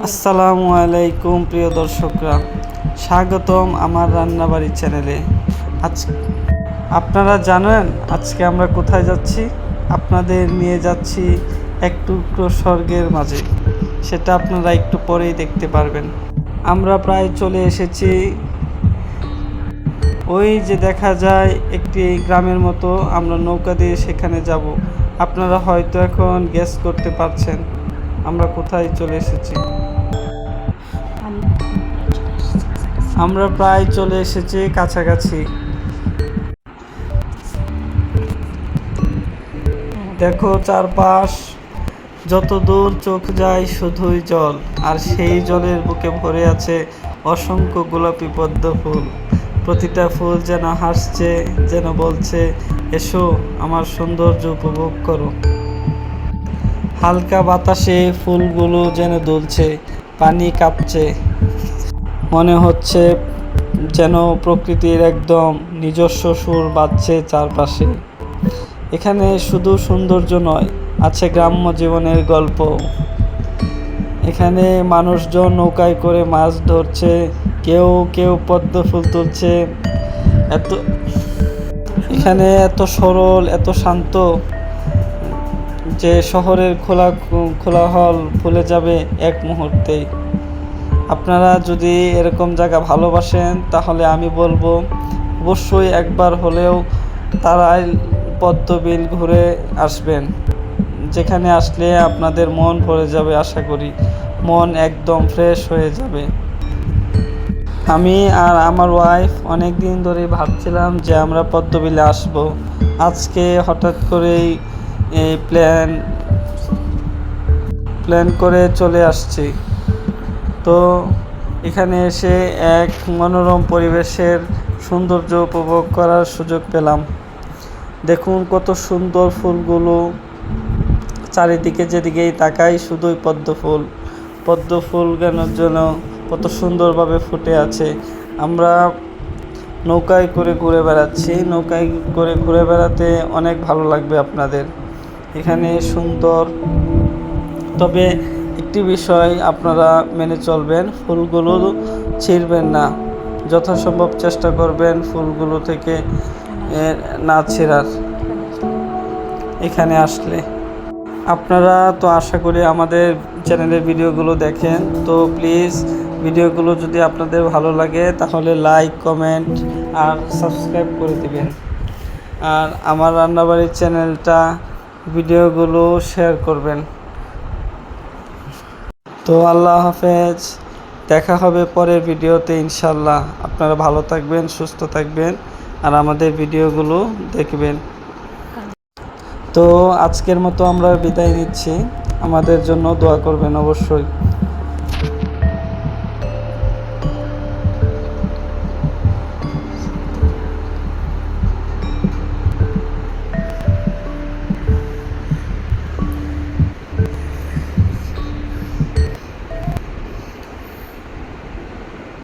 আসসালামু আলাইকুম, প্রিয় দর্শকরা। স্বাগতম আমার রান্নাবাড়ি চ্যানেলে। আজ আপনারা জানেন আজকে আমরা কোথায় যাচ্ছি? আপনাদের নিয়ে যাচ্ছি এক টুকরো স্বর্গের মাঝে। সেটা আপনারা একটু পরেই দেখতে পারবেন। আমরা প্রায় চলে এসেছি। ওই যে দেখা যায় একটি গ্রামের মতো আমরা নৌকা দিয়ে সেখানে যাব। আপনারা হয়তো এখন গ্যাস করতে পারছেন আমরা কোথায় চলে এসেছি। আমরা প্রায় চলে এসেছি কাছাকাছি। দেখো চারপাশ, যত দূর চোখ যায় শুধুই জল, আর সেই জলের বুকে ভরে আছে অসংখ্য গোলাপি পদ্ম ফুল। প্রতিটা ফুল যেন হাসছে, যেন বলছে, এসো, আমার সৌন্দর্য উপভোগ করো। হালকা বাতাসে ফুলগুলো যেন দুলছে, পানি কাঁপছে। মনে হচ্ছে যেন প্রকৃতির একদম নিজস্ব সুর বাজছে চারপাশে। এখানে শুধু সৌন্দর্য নয়, আছে গ্রাম্য জীবনের গল্প। এখানে মানুষজন নৌকায় করে মাছ ধরছে, কেউ কেউ পদ্ম ফুল তুলছে। এত এখানে এত সরল, এত শান্ত যে শহরের খোলা খোলা হল ভুলে যাবে এক মুহূর্তেই। আপনারা যদি এরকম জায়গা ভালোবাসেন, তাহলে আমি বলব, অবশ্যই একবার হলেও তারাই পদ্মবিল ঘুরে আসবেন। যেখানে আসলে আপনাদের মন ভরে যাবে আশা করি। মন একদম ফ্রেশ হয়ে যাবে। আমি আর আমার ওয়াইফ অনেক দিন ধরে ভাবছিলাম যে আমরা পদ্মবিলে আসব। আজকে হঠাৎ করেই এই প্ল্যান প্ল্যান করে চলে আসছি। তো এখানে এসে এক মনোরম পরিবেশের সৌন্দর্য উপভোগ করার সুযোগ পেলাম। দেখুন কত সুন্দর ফুলগুলো চারিদিকে যেদিকেই তাকাই শুধুই পদ্ম ফুল। পদ্ম ফুল কেনার জন্য কত সুন্দরভাবে ফুটে আছে। আমরা নৌকায় করে ঘুরে বেড়াচ্ছি। নৌকায় করে ঘুরে বেড়াতে অনেক ভালো লাগবে আপনাদের। এখানে সুন্দর। তবে একটি বিষয় আপনারা মেনে চলবেন, ফুলগুলো ছিঁড়বেন না। যথাসম্ভব চেষ্টা করবেন ফুলগুলো থেকে না ছেঁড়ার। এখানে আসলে। আপনারা তো আশা করি আমাদের চ্যানেলের ভিডিওগুলো দেখেন, তো প্লিজ ভিডিওগুলো যদি আপনাদের ভালো লাগে, তাহলে লাইক, কমেন্ট আর সাবস্ক্রাইব করে দিবেন। আর আমার রান্নাবাড়ির চ্যানেলটা ভিডিওগুলো শেয়ার করবেন। তো আল্লাহ হাফেজ, দেখা হবে পরের ভিডিওতে ইনশাল্লাহ আপনারা ভালো থাকবেন, সুস্থ থাকবেন, আর আমাদের ভিডিওগুলো দেখবেন। তো আজকের মতো আমরা বিদায় নিচ্ছি। আমাদের জন্য দোয়া করবেন অবশ্যই।